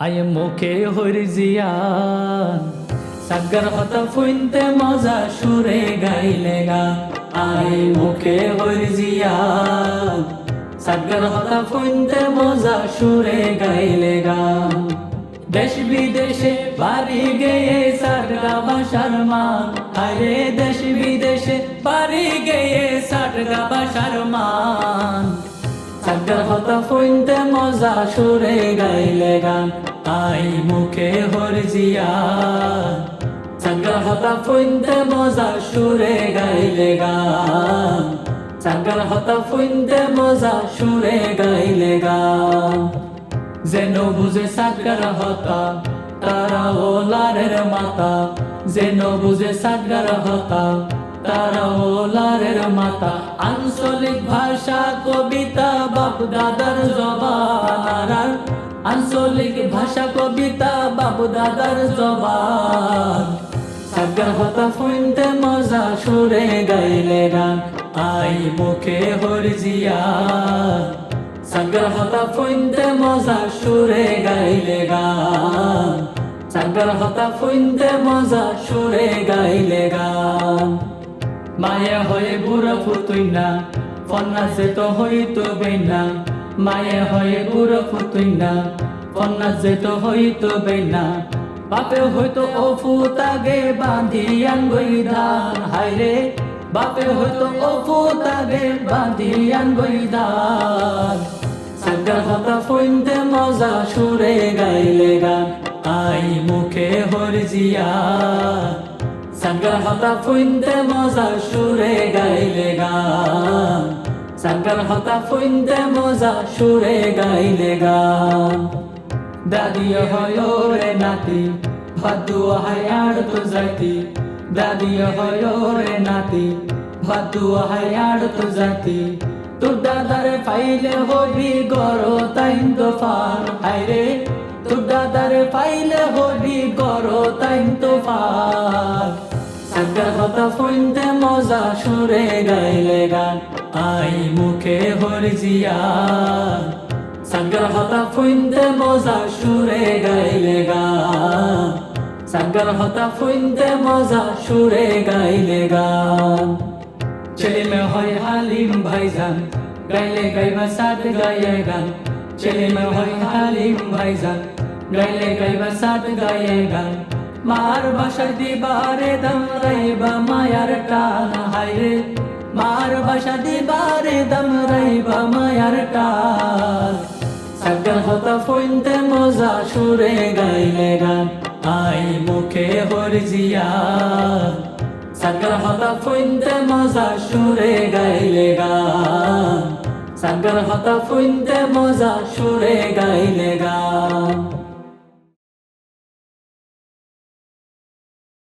আয় মুখে হরি জিয়ান। সাগর হত ফুইনতে মজা সুরে গাইলে গা। আয় মুখে হরি জিয়ান। সাগর হত ফুইনতে মজা সুরে গাইলে গা। দেশ বিদেশে বাড়ি গেয়ে সারগা বাসার মান আরে দেশ বিদেশে বাড়ি গেয়ে সারগা বাসার মান ফুইনতে মজা, সুরে গাইলে গান আই মুখে হর জিয়া সাগর হত ফুইনতে মজা, সুরে গাইলে গান সাগর হত ফুইনতে মজা, সুরে গাইলে গান। যেন বুঝে সাগর হতা, তারা ওলারের মাতা, যেন বুঝে সাগর হতা তারা ওলারের মাতা, আঞ্চলিক ভাষা কবিতা বাপ দাদার জবান। আঞ্চলিক ভাষা কবিতা বাপ দাদার জবান। সাগর হতা ফুইনতে মজা সুরে গাইলে গান আই মুখে হরজিয়া সাগর হতা ফুইনতে মজা সুরে গাইলে গান সাগর হতা ফুইনতে মজা সুরে গাইলে গান মায়া হয়ে বুড়া ফুতুই না, ফন্না যে তো হইতো বেনা মায়া হয়ে বুড়া ফুতুই না, ফন্না যে তো হইতো বেনা বাপে হয়তো অফু তাগে বাঁধি আনগই ধান হায়রে বাপে হয়তো অফু তাগে বাঁধি আনগই ধান সাগর হতা ফুইনতে মজা সুরে গাইলে গান। আই মুখে হরজিয়া। সাগর হতা ফুইনতে মজা সুরে গাইলে গান। সাগর হতা ফুইনতে মজা সুরে গাইলে গান। দাদিও হয় রে নাতি ভাদু হায়ার তো জাতি। দাদিও হয় রে নাতি ভাদু হায়ার তো জাতি। তোর দাদারে পাইলে হবি গরো তাইন তো ফান হায়রে তোর দাদারে পাইলে হবি গরো তাইন তো ফান সাগর হতা ফুইনতে মজা, সুরে গাইলে গান। আই মুখে হরজিয়া। সাগর হতা ফুইনতে মজা, সুরে গাইলে গান। সাগর হতা ফুইনতে মজা, সুরে গাইলে গান। ছেলে মে হয় হালিম ভাইজান, গাইলে গাইবা সাত গায়ে গান। ছেলে মে হয় হালিম ভাইজান, গাইলে গাইবা সাত গায়ে গান। মার বাসা দিবারে দম রাইবা, মায়ার টান হাইরে মার বাসা দিবারে দম রাইবা, মায়ার টান। সাগর হতা ফুইনতে মজা, সুরে গাইলে গান, আই মুখে হরজিয়া সাগর হতা ফুইনতে মজা, সুরে গাইলে গান। সাগর হতা ফুইনতে মজা, সুরে গাইলে গান।